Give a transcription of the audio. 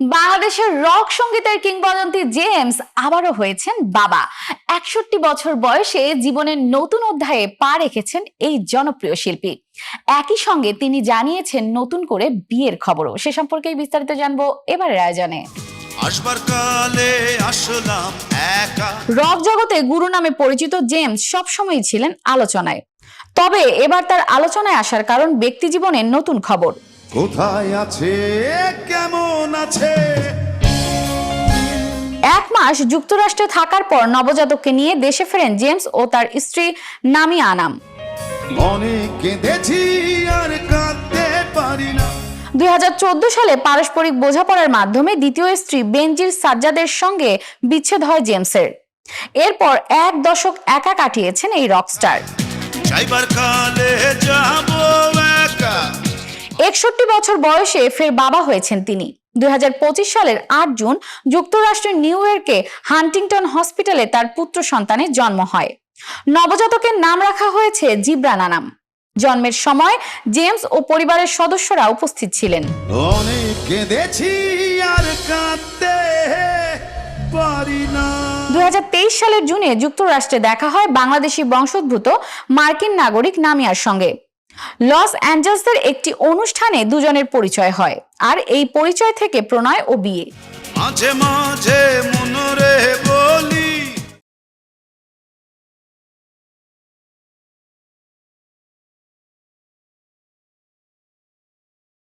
বাংলাদেশের রক সঙ্গীতের কিংবদন্তি জেমস আবারও হয়েছেন বাবা। একষট্টি বছর বয়সে জীবনের নতুন অধ্যায়ে পা রেখেছেন এই জনপ্রিয় শিল্পী। একই সঙ্গে তিনি জানিয়েছেন নতুন করে বিয়ের খবরও। সে সম্পর্কেই বিস্তারিত জানব এবারের আয়োজনে আসবার কালে আসলাম একা। রক জগতে গুরু নামে পরিচিত জেমস সবসময়ই ছিলেন আলোচনায়। তবে এবার তার আলোচনায় আসার কারণ ব্যক্তি জীবনের নতুন খবর। কোথায় আছে? কেমন আছে? এক মাস যুক্তরাষ্ট্রে থাকার পর নবজাতককে নিয়ে দেশে ফেরেন জেমস ও তার স্ত্রী নামি আনাম। অনেক কেঁদেছি আর কাঁদতে পারি না। দুই সালে পারস্পরিক বোঝাপড়ার মাধ্যমে দ্বিতীয় স্ত্রী বেনজির সাজ্জাদের সঙ্গে বিচ্ছেদ হয় জেমসের। এরপর এক দশক একা কাটিয়েছেন এই রকস্টার। যাইবার কালে একা একষট্টি বছর বয়সে ফের বাবা হয়েছেন তিনি। দুই হাজার পঁচিশ সালের আট জুন যুক্তরাষ্ট্রের নিউ ইয়র্কে হান্টিংটন হসপিটালে তার পুত্র সন্তানের জন্ম হয়। নবজাতকের নাম রাখা হয়েছে জিব্রান আনাম জন্মের সময় জেমস ও পরিবারের সদস্যরা উপস্থিত ছিলেন। দুই সালের জুনে যুক্তরাষ্ট্রে দেখা হয় বাংলাদেশি বংশোদ্ভূত মার্কিন নাগরিক নামিয়ার সঙ্গে। লস অ্যাঞ্জেলসের একটি অনুষ্ঠানে দুজনের পরিচয় হয়, আর এই পরিচয় থেকে প্রণয় ও বিয়ে। মাঝে মাঝে মনরে